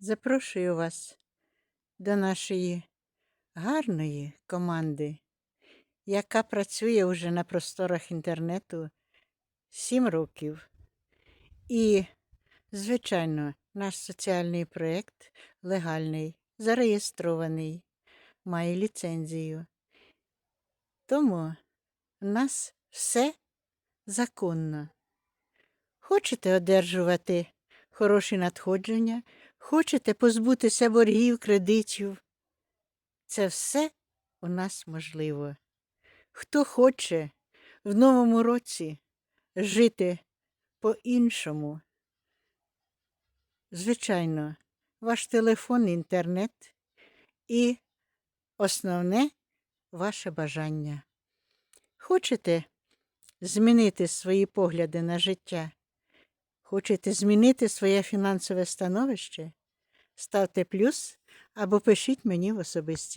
Запрошую вас до нашої гарної команди, яка працює вже на просторах інтернету 7 років. І, звичайно, наш соціальний проєкт легальний, зареєстрований, має ліцензію. Тому у нас все законно. Хочете одержувати хороші надходження, хочете позбутися боргів, кредитів. Це все у нас можливо. Хто хоче в новому році жити по-іншому, звичайно, ваш телефон, інтернет і основне ваше бажання. Хочете змінити свої погляди на життя? Хочете змінити своє фінансове становище? Ставте плюс або пишіть мені в особисті.